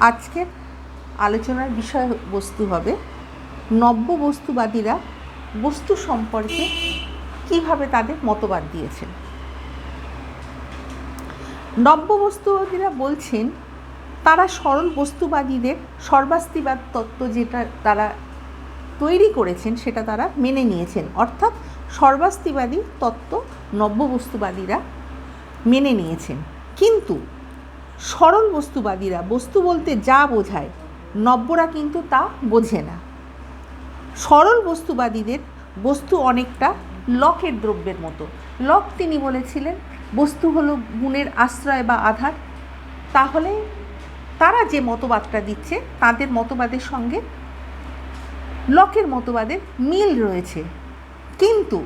আজকের আলোচনার বিষয়বস্তু হবে নব্য বস্তুবাদীরা বস্তু সম্পর্কে কীভাবে তাদের মতবাদ দিয়েছেন। নব্য বস্তুবাদীরা বলছেন, তারা সরল বস্তুবাদীদের সর্বাস্তিবাদ তত্ত্ব যেটা তারা তৈরি করেছেন সেটা তারা মেনে নিয়েছেন। অর্থাৎ সর্বাস্তিবাদী তত্ত্ব নব্য বস্তুবাদীরা মেনে নিয়েছেন। কিন্তু সরল বস্তুবাদীরা বস্তু বলতে যা বোঝায়, নব্যরা কিন্তু তা বোঝে না। সরল বস্তুবাদীদের বস্তু অনেকটা লকের দ্রব্যের মতো। লক তিনি বলেছিলেন, বস্তু হলো গুণের আশ্রয় বা আধার। তাহলে তারা যে মতবাদটা দিচ্ছে, তাদের মতবাদের সঙ্গে লকের মতবাদের মিল রয়েছে। কিন্তু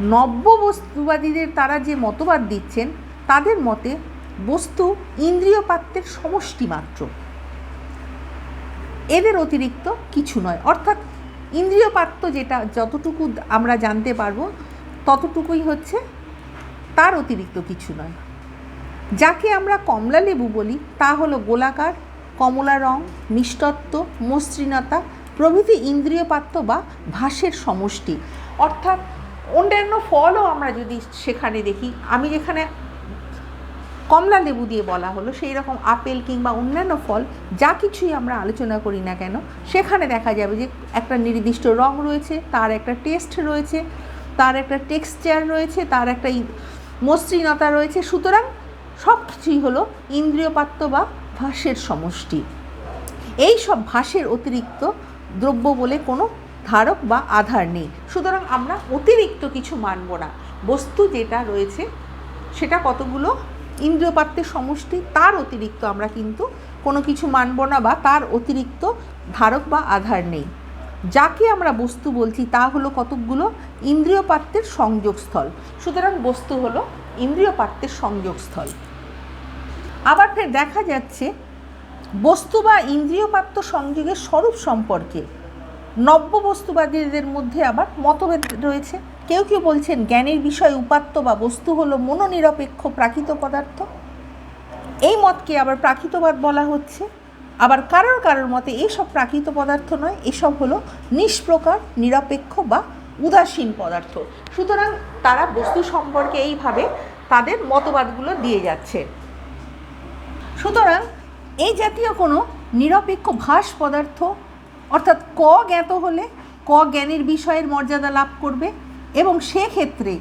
নব্য বস্তুবাদীদের তারা যে মতবাদ দিচ্ছেন, তাদের মতে বস্তু ইন্দ্রিয় পাত্রের সমষ্টি মাত্র। এদের অতিরিক্ত কিছু নয়। অর্থাৎ ইন্দ্রিয় পাত্র যেটা যতটুকু আমরা জানতে পারব, ততটুকুই হচ্ছে তার অতিরিক্ত কিছু নয়। যাকে আমরা কমলা লেবু বলি, তা হলো গোলাকার, কমলা রং, মিষ্টত্ব, মসৃণতা, প্রভৃতি ইন্দ্রিয় পাত্র বা ভাসের সমষ্টি। অর্থাৎ অন্যান্য ফলও আমরা যদি সেখানে দেখি, আমি যেখানে কমলা লেবু দিয়ে বলা হলো, সেই রকম আপেল কিংবা অন্যান্য ফল, যা কিছুই আমরা আলোচনা করি না কেন, সেখানে দেখা যাবে যে একটা নির্দিষ্ট রং রয়েছে, তার একটা টেস্ট রয়েছে, তার একটা টেক্সচার রয়েছে, তার একটা মসৃণতা রয়েছে। সুতরাং সব কিছুই হলো ইন্দ্রিয়পাত্য বা ভাসের সমষ্টি। এই সব ভাসের অতিরিক্ত দ্রব্য বলে কোনো ধারক বা আধার নেই। সুতরাং আমরা অতিরিক্ত কিছু মানব না। বস্তু যেটা রয়েছে, সেটা কতগুলো? ইন্দ্রিয়পাত্রের সমষ্টি, তার অতিরিক্ত আমরা কিন্তু কোনো কিছু মানব না বা তার অতিরিক্ত ধারক বা আধার নেই। যাকে আমরা বস্তু বলছি, তা হলো কতকগুলো ইন্দ্রিয় পাত্রের সংযোগস্থল। সুতরাং বস্তু হলো ইন্দ্রিয় পাত্রের সংযোগস্থল। আবার ফের দেখা যাচ্ছে, বস্তু বা ইন্দ্রিয় পাত্র সংযোগের স্বরূপ সম্পর্কে নব্য বস্তুবাদীদের মধ্যে আবার মতভেদ রয়েছে। কেউ কেউ বলছেন জ্ঞানের বিষয় উপাত্ত বা বস্তু হলো মনোনিরপেক্ষ প্রাকৃত পদার্থ। এই মতকে আবার প্রাকৃতবাদ বলা হচ্ছে। আবার কারোর কারোর মতে এসব প্রাকৃত পদার্থ নয়, এসব হলো নিষ্প্রকার, নিরপেক্ষ বা উদাসীন পদার্থ। সুতরাং তারা বস্তু সম্পর্কে এইভাবে তাদের মতবাদগুলো দিয়ে যাচ্ছে। সুতরাং এই জাতীয় কোনো নিরপেক্ষ ভাস পদার্থ, অর্থাৎ ক জ্ঞাত হলে ক জ্ঞানের বিষয়ের মর্যাদা লাভ করবে এবং সেক্ষেত্রে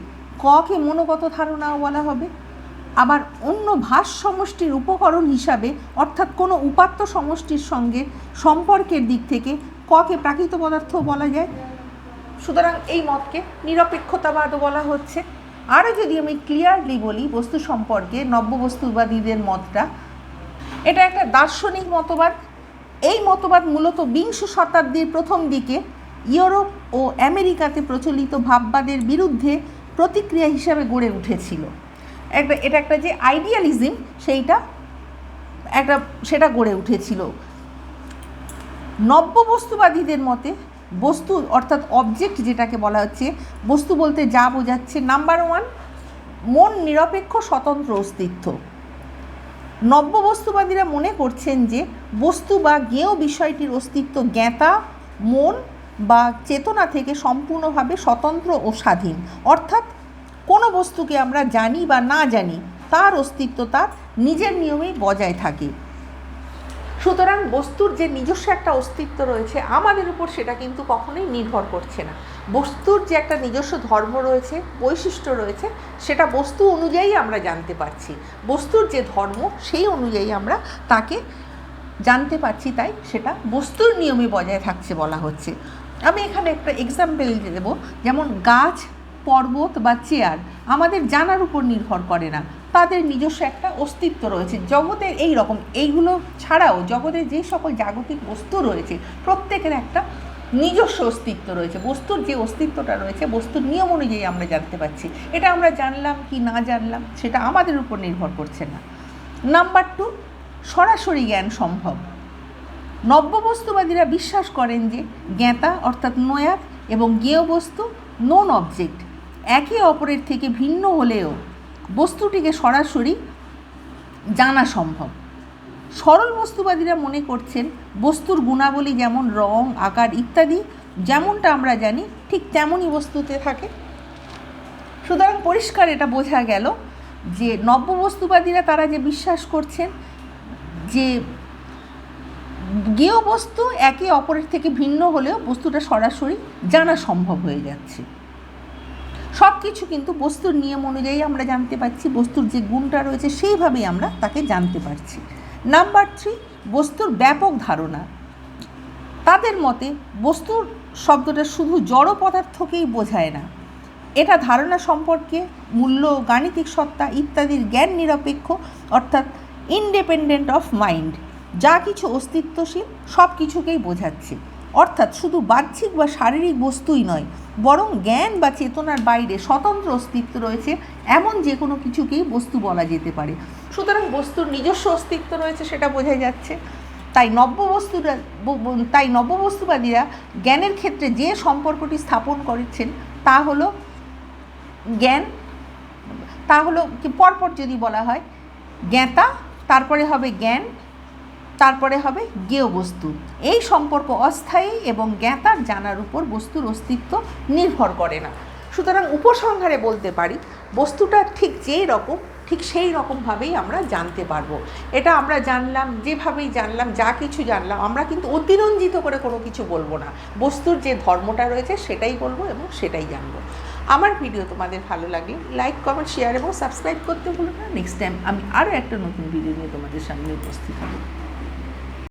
ককে মনোগত ধারণাও বলা হবে। আবার অন্য ভাস সমষ্টির উপকরণ হিসাবে, অর্থাৎ কোনো উপাত্ত সমষ্টির সঙ্গে সম্পর্কের দিক থেকে ককে প্রাকৃত পদার্থ বলা যায়। সুতরাং এই মতকে নিরপেক্ষতাবাদও বলা হচ্ছে। আরও যদি আমি ক্লিয়ারলি বলি বস্তু সম্পর্কে নব্যবস্তুবাদীদের মতটা, এটা একটা দার্শনিক মতবাদ। এই মতবাদ মূলত বিংশ শতাব্দীর প্রথম দিকে ইউরোপ ও আমেরিকাতে প্রচলিত ভাববাদের বিরুদ্ধে প্রতিক্রিয়া হিসাবে গড়ে উঠেছিল। একটা, এটা একটা যে আইডিয়ালিজম সেইটা একটা, সেটা গড়ে উঠেছিল। নব্য বস্তুবাদীদের মতে, বস্তু অর্থাৎ অবজেক্ট যেটাকে বলা হচ্ছে, বস্তু বলতে যা বোঝাচ্ছে নাম্বার ওয়ান মন নিরপেক্ষ স্বতন্ত্র অস্তিত্ব। নব্য বস্তুবাদীরা মনে করছেন যে বস্তু বা জ্ঞেয় বিষয়টির অস্তিত্ব জ্ঞাতা, মন বা চেতনা থেকে সম্পূর্ণভাবে স্বতন্ত্র ও স্বাধীন। অর্থাৎ কোনো বস্তুকে আমরা জানি বা না জানি, তার অস্তিত্ব তার নিজের নিয়মেই বজায় থাকে। সুতরাং বস্তুর যে নিজস্ব একটা অস্তিত্ব রয়েছে, আমাদের উপর সেটা কিন্তু কখনোই নির্ভর করছে না। বস্তুর যে একটা নিজস্ব ধর্ম রয়েছে, বৈশিষ্ট্য রয়েছে, সেটা বস্তু অনুযায়ী আমরা জানতে পারছি। বস্তুর যে ধর্ম, সেই অনুযায়ী আমরা তাকে জানতে পারছি, তাই সেটা বস্তুর নিয়মে বজায় থাকছে বলা হচ্ছে। আমি এখানে একটা এক্সাম্পল দেবো। যেমন গাছ, পর্বত বা চেয়ার আমাদের জানার উপর নির্ভর করে না। তাদের নিজস্ব একটা অস্তিত্ব রয়েছে। জগতের এই রকম এইগুলো ছাড়াও জগতের যে সকল জাগতিক বস্তু রয়েছে, প্রত্যেকের একটা নিজস্ব অস্তিত্ব রয়েছে। বস্তুর যে অস্তিত্বটা রয়েছে, বস্তুর নিয়ম অনুযায়ী আমরা জানতে পারছি। এটা আমরা জানলাম কি না জানলাম, সেটা আমাদের উপর নির্ভর করছে না। নাম্বার টু সরাসরি জ্ঞান সম্ভব। নব্যবস্তুবাদীরা বিশ্বাস করেন যে জ্ঞাতা, অর্থাৎ নয়াত, এবং জ্ঞেয় বস্তু নন অবজেক্ট একে অপরের থেকে ভিন্ন হলেও বস্তুটিকে সরাসরি জানা সম্ভব। সরল বস্তুবাদীরা মনে করছেন বস্তুর গুণাবলী যেমন রং, আকার ইত্যাদি, যেমনটা আমরা জানি, ঠিক তেমনই বস্তুতে থাকে। সুতরাং পরিষ্কার এটা বোঝা গেল যে নব্য বস্তুবাদীরা তারা যে বিশ্বাস করছেন যে জ্ঞেয় বস্তু একে অপরের থেকে ভিন্ন হলেও বস্তুটা সরাসরি জানা সম্ভব হয়ে যাচ্ছে। সব কিছু কিন্তু বস্তুর নিয়ম অনুযায়ী আমরা জানতে পারছি, বস্তুর যে গুণটা রয়েছে সেইভাবেই আমরা তাকে জানতে পারছি। নাম্বার থ্রি বস্তুর ব্যাপক ধারণা। তাদের মতে বস্তুর শব্দটা শুধু জড় পদার্থকেই বোঝায় না। এটা ধারণা সম্পর্কে মূল্য, গাণিতিক সত্তা ইত্যাদির জ্ঞান নিরপেক্ষ, অর্থাৎ ইন্ডিপেন্ডেন্ট অফ মাইন্ড যা কিছু অস্তিত্বশীল, সব কিছুকেই বোঝাচ্ছে। অর্থাৎ শুধু বাহ্যিক বা শারীরিক বস্তুই নয়, বরং জ্ঞান বা চেতনার বাইরে স্বতন্ত্র অস্তিত্ব রয়েছে, এমন যে কোনো কিছুকেই বস্তু বলা যেতে পারে। সুতরাং বস্তুর নিজস্ব অস্তিত্ব রয়েছে সেটা বোঝা যাচ্ছে। তাই নব্যবস্তুরা তাই নব্যবস্তুবাদীরা জ্ঞানের ক্ষেত্রে যে সম্পর্কটি স্থাপন করেছেন, তা হলো জ্ঞান, তা হলো পরপর যদি বলা হয় জ্ঞাতা, তারপরে হবে জ্ঞান তারপরে হবে জ্ঞেয় বস্তু এই সম্পর্ক অস্থায়ী এবং জ্ঞাতার জানার উপর বস্তুর অস্তিত্ব নির্ভর করে না। সুতরাং উপসংহারে বলতে পারি, বস্তুটা ঠিক যেই রকম, ঠিক সেই রকমভাবেই আমরা জানতে পারব। এটা আমরা জানলাম, যেভাবেই জানলাম, যা কিছু জানলাম, আমরা কিন্তু অতিরঞ্জিত করে কোনো কিছু বলব না। বস্তুর যে ধর্মটা রয়েছে, সেটাই বলব এবং সেটাই জানব। আমার ভিডিও তোমাদের ভালো লাগলে লাইক, কমেন্ট শেয়ার এবং সাবস্ক্রাইব করতে ভুলো না। নেক্সট টাইম আমি আরও একটা নতুন ভিডিও নিয়ে তোমাদের সামনে উপস্থিত হব।